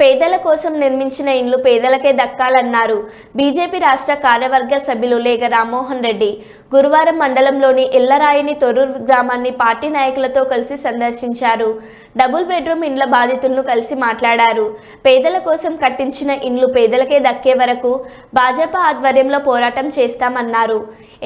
పేదల కోసం నిర్మించిన ఇండ్లు పేదలకే దక్కాలన్నారు. బీజేపీ రాష్ట్ర కార్యవర్గ సభ్యులు లేగ రామ్మోహన్ రెడ్డి. గురువారం మండలంలోని ఎల్లరాయిని తొర్రూరు గ్రామాన్ని పార్టీ నాయకులతో కలిసి సందర్శించారు. డబుల్ బెడ్రూమ్ ఇండ్ల బాధితులను కలిసి మాట్లాడారు. పేదల కోసం కట్టించిన ఇండ్లు పేదలకే దక్కే వరకు భాజపా ఆధ్వర్యంలో పోరాటం చేస్తామన్నారు.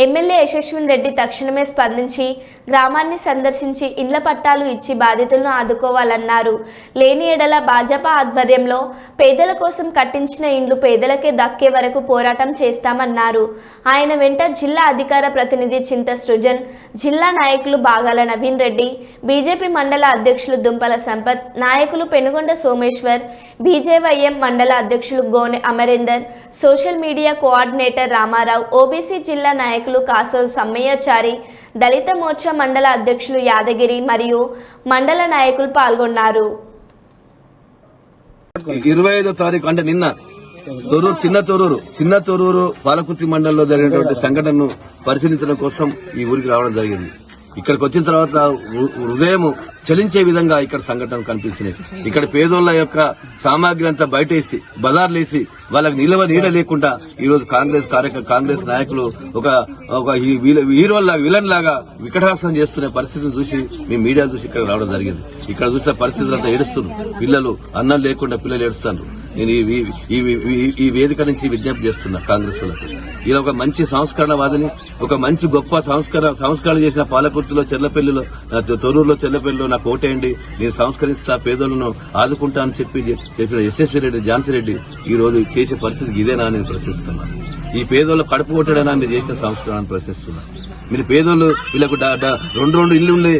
ఎమ్మెల్యే యశస్విన్ రెడ్డి తక్షణమే స్పందించి గ్రామాన్ని సందర్శించి ఇండ్ల పట్టాలు ఇచ్చి బాధితులను ఆదుకోవాలన్నారు. లేని ఎడల భాజపా ఆధ్వర్యంలో పేదల కోసం కట్టించిన ఇండ్లు పేదలకే దక్కే వరకు పోరాటం చేస్తామన్నారు. ఆయన వెంట జిల్లా అధికార ప్రతినిధి చింత సృజన్ జిల్లా నాయకులు బాగాల నవీన్ రెడ్డి బీజేపీ మండల అధ్యక్షులు దుంపల సంపత్ నాయకులు పెనుగొండ సోమేశ్వర్ బీజేవైఎం మండల అధ్యక్షులు Gone Amarender social media coordinator Ramarao OBC జిల్లా నాయకులు కాసోల్ సమ్మయ్యచారి దళిత మోర్చా మండల అధ్యక్షులు యాదగిరి మరియు మండల నాయకులు పాల్గొన్నారు. ఇరవై ఐదో తారీఖు అంటే నిన్న తొరూరు చిన్న తొరూరు చిన్న తొరూరు పాలకుర్తి మండలంలో జరిగినటువంటి సంఘటనను పరిశీలించడం కోసం ఈ ఊరికి రావడం జరిగింది. ఇక్కడికి వచ్చిన తర్వాత హృదయం చలించే విధంగా ఇక్కడ సంఘటనలు కనిపించినాయి. ఇక్కడ పేదోళ్ళ యొక్క సామాగ్రి అంతా బయటేసి బజార్లేసి వాళ్ళకి నిలవ నీడ లేకుండా ఈ రోజు కాంగ్రెస్ కార్యక కాంగ్రెస్ నాయకులు ఒక ఒక హీ- వీల- విలన్ లాగా వికటాసం చేస్తున్న పరిస్థితిని చూసి మీ మీడియా చూసి ఇక్కడ రావడం జరిగింది. ఇక్కడ చూసే పరిస్థితులు అంతా ఏడుస్తున్నారు. పిల్లలు అన్నం లేకుండా పిల్లలు ఏడుస్తున్నారు. నేను ఈ- ఈ- వేదిక నుంచి విజ్ఞప్తి చేస్తున్నా కాంగ్రెస్ వాళ్ళకు ఇలా ఒక మంచి సంస్కరణవాదిని ఒక మంచి గొప్ప సంస్కరణ సంస్కరణ చేసిన పాలకుర్తిలో చెర్లపల్లిలో తొరూరులో తొర్రూరులో చెర్లపల్లిలో నాకు ఓటేయండి. నేను సంస్కరిస్తా పేదలను ఆదుకుంటా అని చెప్పి చెప్పిన యశస్వి రెడ్డి ఝాన్సీ రెడ్డి ఈ రోజు చేసే పరిస్థితికి ఇదేనా నేను ప్రశ్నిస్తున్నాను ఈ పేదోళ్ళు కడుపు కొట్టడానికి మీరు చేసిన సంస్కరణ అని ప్రశ్నిస్తున్నాను మీరు పేదోళ్ళు వీళ్ళకు రెండు రెండు ఇల్లు ఉండి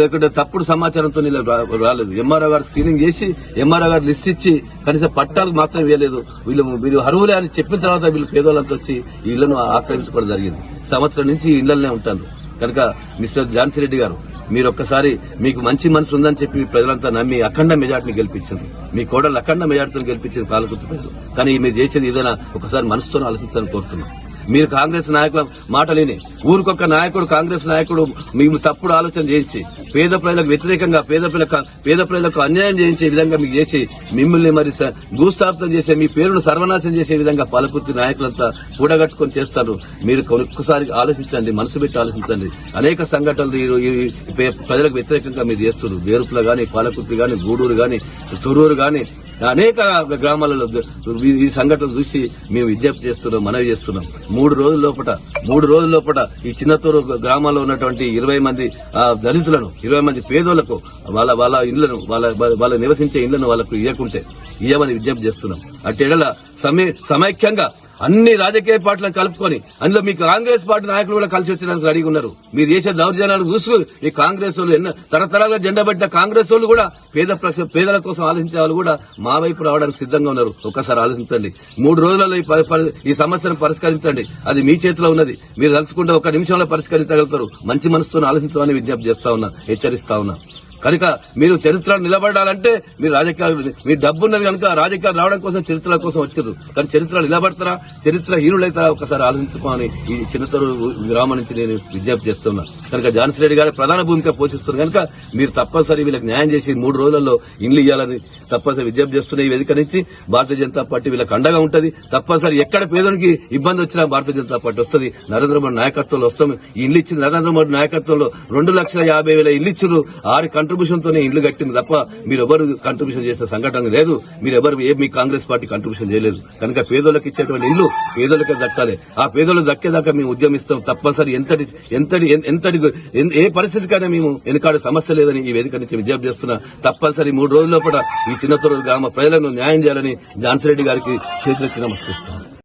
లేకుంటే తప్పుడు సమాచారంతో వీళ్ళు రాలేదు. ఎంఆర్ఓ గారు స్క్రీనింగ్ చేసి ఎంఆర్ఓ గారు లిస్ట్ ఇచ్చి కనీసం పట్టాలు మాత్రం ఇవ్వలేదు. వీళ్ళు వీళ్ళు అర్హులే అని చెప్పిన తర్వాత వీళ్ళు పేదోళ్ళంతా వచ్చి ఈ ఇళ్ళను ఆక్రమించుకోవడం జరిగింది. సంవత్సరం నుంచి ఈ ఇళ్ళనే ఉంటారు. కనుక మిస్టర్ ఝాన్సీ రెడ్డి గారు మీరు ఒక్కసారి మీకు మంచి మనసు ఉందని చెప్పి ప్రజలంతా నమ్మి అఖండ మెజార్టీని గెలిపించింది మీ కోడలు అఖండ మెజార్టీని గెలిపించింది పాలకుర్తి ప్రజలు. కానీ మీరు చేసేది ఏదైనా ఒకసారి మనసుతో ఆలోచించాలని కోరుతున్నాం. మీరు కాంగ్రెస్ నాయకుల మాటలేని ఊరికొక్క నాయకుడు కాంగ్రెస్ నాయకుడు మేము తప్పుడు ఆలోచన చేయించి పేద ప్రజలకు వ్యతిరేకంగా పేద ప్రజలకు పేద ప్రజలకు అన్యాయం చేయించే విధంగా మీకు చేసి మిమ్మల్ని మరి స- భూస్థాపితం చేసే మీ పేరును సర్వనాశనం చేసే విధంగా పాలకుర్తి నాయకులంతా కూడగట్టుకొని చేస్తారు. మీరు ఒక్కసారి ఆలోచించండి మనసు పెట్టి ఆలోచించండి. అనేక సంఘటనలు ఈ- పే- ప్రజలకు వ్యతిరేకంగా మీరు చేస్తున్నారు. వేరుపుల గాని పాలకుర్తి గాని గూడూరు గాని తొర్రూరు గాని అనేక గ్రామాలలో ఈ- సంఘటన సంఘటనలు చూసి మేము విజ్ఞప్తి చేస్తున్నాం మనవి చేస్తున్నాం. మూడు రోజుల లోపల మూడు రోజుల లోపల ఈ చిన్నతూరు గ్రామాల్లో ఉన్నటువంటి ఇరవై మంది దళితులను ఇరవై మంది పేదోళ్ళకు వాళ్ళ వాళ్ళ ఇళ్ళను వాళ్ళ వాళ్ళ నివసించే ఇళ్ళను వాళ్ళకు ఇవ్వకుంటే ఇవ్వమని విజ్ఞప్తి చేస్తున్నాం. అట్టేడల సమీ సమైక్యంగా అన్ని రాజకీయ పార్టీలను కలుపుకొని అందులో మీ కాంగ్రెస్ పార్టీ నాయకులు కూడా కలిసి వచ్చేదానికి రెడీగా ఉన్నారు. మీరు చేసే దౌర్జన్యాలు చూసుకుని ఈ కాంగ్రెస్ వాళ్ళు ఎన్నో తరతరాలుగా జెండా పట్టిన కాంగ్రెస్ వాళ్ళు కూడా పేద పేదల కోసం ఆలోచించే వాళ్ళు కూడా మా వైపు రావడానికి సిద్ధంగా ఉన్నారు. ఒక్కసారి ఆలోచించండి. మూడు రోజులలో ఈ ఈ సమస్యను పరిష్కరించండి. అది మీ చేతిలో ఉన్నది. మీరు తలుచుకుంటే ఒక నిమిషంలో పరిష్కరించగలుగుతారు. మంచి మనసుతో ఆలోచించమని విజ్ఞప్తి చేస్తా ఉన్నా హెచ్చరిస్తా ఉన్నా. కనుక మీరు చరిత్ర నిలబడాలంటే మీరు రాజకీయాలు మీ డబ్బు ఉన్నది కనుక రాజకీయాలు రావడం కోసం చరిత్ర కోసం వచ్చారు కానీ చరిత్ర నిలబడతారా? చరిత్ర హీనులైతారా? ఒకసారి ఆలోచించుకోమని ఈ చిన్నతరు గ్రామం నుంచి నేను విజ్ఞప్తి చేస్తున్నా. కనుక జాన్సీ రెడ్డి గారు ప్రధాన భూమిక పోషిస్తున్నారు. కనుక మీరు తప్పనిసరి వీళ్ళకి న్యాయం చేసి మూడు రోజులలో ఇండ్లు ఇవ్వాలని తప్పనిసరి విజ్ఞప్తి చేస్తున్న ఈ వేదిక నుంచి భారతీయ జనతా పార్టీ వీళ్ళకి అండగా ఉంటుంది. తప్పనిసరి ఎక్కడ పేదోనికి ఇబ్బంది వచ్చినా భారతీయ జనతా పార్టీ వస్తుంది. నరేంద్ర మోడీ నాయకత్వంలో వస్తాం. ఈ ఇల్లు ఇచ్చింది నరేంద్ర మోడీ నాయకత్వంలో రెండు లక్షల యాభై వేల ఇల్లు ఇచ్చారు ఆరు కంట్రిబ్యూషన్ తోనే ఇల్లు కట్టింది తప్ప మీరు ఎవరు కంట్రిబ్యూషన్ చేసిన సంఘటన లేదు. మీరు ఎవరు ఏ మీ కాంగ్రెస్ పార్టీ కంట్రిబ్యూషన్ చేయలేదు. కనుక పేదోళ్ళకి ఇచ్చేటువంటి ఇల్లు పేదోళ్ళకే దక్కాలి. ఆ పేదోళ్ళు దక్కేదాకా మేము ఉద్యమిస్తాం తప్పనిసరి. ఎంతటి ఎంతటి ఎంతటి ఏ పరిస్థితికైనా మేము వెనుకాడే సమస్య లేదని ఈ వేదిక నుంచి విజ్ఞప్తి చేస్తున్నా. తప్పనిసరి మూడు రోజుల్లో కూడా ఈ చిన్నతూరు గ్రామ ప్రజలను న్యాయం చేయాలని జాన్సీ రెడ్డి గారికి చేతులెత్తి నమస్కరిస్తాను